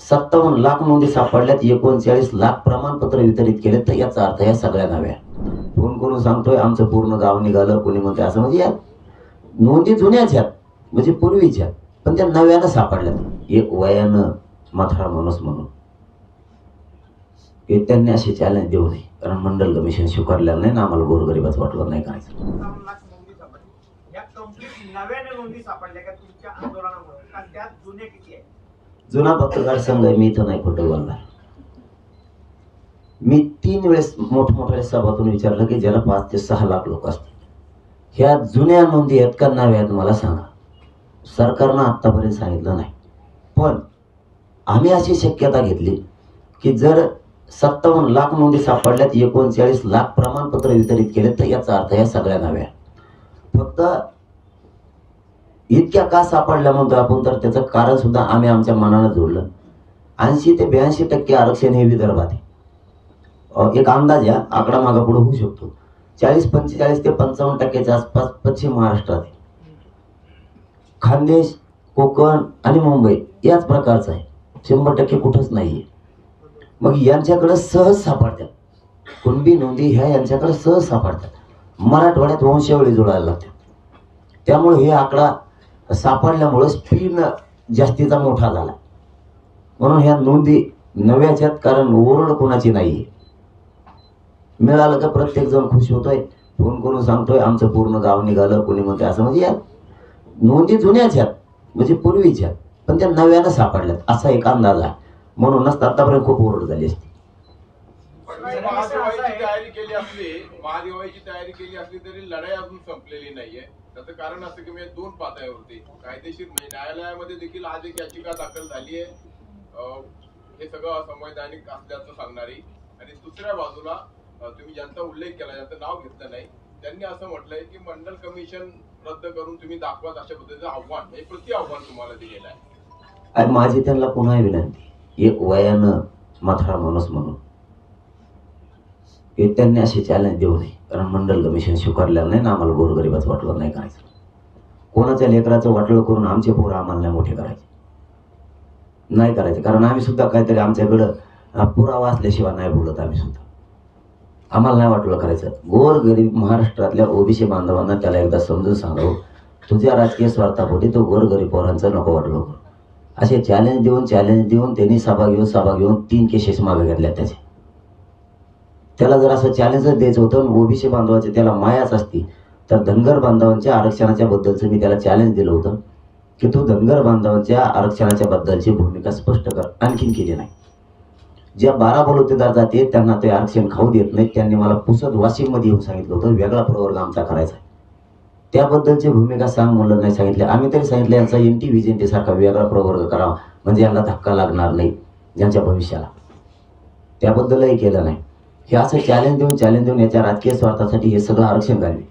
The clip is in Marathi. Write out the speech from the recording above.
सत्तावन्न लाख नोंदी सापडल्यात एकोणचाळीस लाख प्रमाणपत्र वितरित केले तर याचा अर्थ या सगळ्या नव्या. फोन करून सांगतोय आमचं पूर्ण गाव निघालं कोणी म्हणते असं म्हणजे या नोंदी जुन्याच आहेत म्हणजे पूर्वीच्या पण त्या नव्यानं सापडल्यात. एक वयानं माथाळा माणूस म्हणून. हे त्यांनी असे चॅलेंज देऊ नये कारण मंडल कमिशन स्वीकारलेलं नाही ना आम्हाला गोरगरीबाच वाटलं नाही करायचं. जुना पत्रकार संघ आहे मी इथं नाही खोटं बोलणार. मी तीन वेळेस मोठमोठ्या सभातून विचारलं की ज्याला पाच ते सहा लाख लोक असतील. ह्या जुन्या नोंदी आहेत का नव्या आहेत मला सांगा. सरकारनं आत्तापर्यंत सांगितलं नाही. पण आम्ही अशी शक्यता घेतली की जर सत्तावन्न लाख नोंदी सापडल्यात एकोणचाळीस लाख प्रमाणपत्र वितरित केले तर याचा अर्थ या सगळ्या नव्या फक्त इतक्या का सापडल्या म्हणतो आपण? तर त्याचं कारण सुद्धा आम्ही आमच्या मनानं जोडलं. ऐंशी ते ब्याऐंशी टक्के आरक्षण हे विदर्भात आहे. एक अंदाज या आकडा मागा पुढे होऊ शकतो. चाळीस पंचेचाळीस ते पंचावन्न टक्क्याच्या आसपास पश्चिम महाराष्ट्रात आहे. खानदेश कोकण आणि मुंबई याच प्रकारचं आहे. शंभर टक्के कुठंच नाही आहे मग यांच्याकडं सहज सापडतात. कुणबी नोंदी ह्या यांच्याकडे सहज सापडतात. मराठवाड्यात वंशावळी जोडायला लागतात. त्यामुळे हे आकडा सापडल्यामुळं स्पीड जास्तीचा मोठा झाला. म्हणून ह्या नोंदी नव्याच्यात कारण ओरड कोणाची नाही आहे मिळालं का प्रत्येक जण खुश होतोय. फोन करून सांगतोय आमचं पूर्ण गाव निघालं कोणी म्हणतोय असं. म्हणजे या नोंदी जुन्याच्यात म्हणजे पूर्वीच्या पण त्या नव्यानं सापडल्यात असा एक अंदाज आहे. म्हणूनच आतापर्यंत खूप ओरड झाली असती. महादिवाळीची तयारी केली असली महादिवाळीची तयारी केली असली तरी लढाई अजून संपलेली नाहीये. त्याचं कारण असं की म्हणजे दोन पातळ्यावरती कायदेशीर म्हणजे न्यायालयामध्ये देखील आज एक याचिका दाखल झाली आहे हे सगळं असंवैधानिक असल्याचं सांगणारी. आणि दुसऱ्या बाजूला तुम्ही ज्यांचा उल्लेख केला ज्यांचं नाव घेतलं नाही त्यांनी असं म्हटलंय की मंडल कमिशन रद्द करून तुम्ही दाखवत अशा पद्धतीचं आव्हान हे प्रति आव्हान तुम्हाला दिलेलं आहे. आणि माझी त्यांना पुन्हा विनंती एक वयानं माथाळा माणूस म्हणून. हे त्यांनी असे चॅलेंज देऊ नये. कारण मंडल कमिशन स्वीकारलेलं नाही ना आम्हाला गोरगरिबाचं वाटलं नाही करायचं. कोणाच्या लेकराचं वाटलं करून आमचे पोरं आम्हाला नाही मोठे करायचे? नाही करायचे. कारण आम्ही सुद्धा काहीतरी आमच्याकडं पुरावा असल्याशिवाय नाही बोलत आम्ही सुद्धा. आम्हाला नाही वाटलं करायचं. गोर गरीब महाराष्ट्रातल्या ओबीसी बांधवांना त्याला एकदा समजून सांगावं तुझ्या राजकीय स्वार्थापोटी तो गोरगरीब पोरांचं नको वाटलं असे चॅलेंज देऊन चॅलेंज देऊन त्यांनी सभा घेऊन सभा घेऊन तीन केसेस मागे घेतल्या त्याचे. त्याला जर असं चॅलेंजच द्यायचं होतं ओबीसी बांधवाचे त्याला मायाच असती तर धनगर बांधवांच्या आरक्षणाच्या बद्दलचं मी त्याला चॅलेंज दिलं होतं की तू धनगर बांधवांच्या आरक्षणाच्या बद्दलची भूमिका स्पष्ट कर. आणखीन केली नाही. ज्या बारा बलुतेदार जाते त्यांना ते आरक्षण खाऊ देत नाहीत. त्यांनी मला पुसद वाशिममध्ये येऊन सांगितलं होतं वेगळा प्रवर्ग आमचा करायचा त्याबद्दलची भूमिका सांग म्हणलं नाही सांगितले. आम्ही तरी सांगितलं यांचा एन टी व्ही सारखा वेगळा प्रवर्ग करावा. म्हणजे यांना धक्का लागणार नाही ज्यांच्या भविष्याला. त्याबद्दलही केलं नाही. हे असं चॅलेंज देऊन चॅलेंज देऊन याच्या राजकीय स्वार्थासाठी हे सगळं आरक्षण घालवे.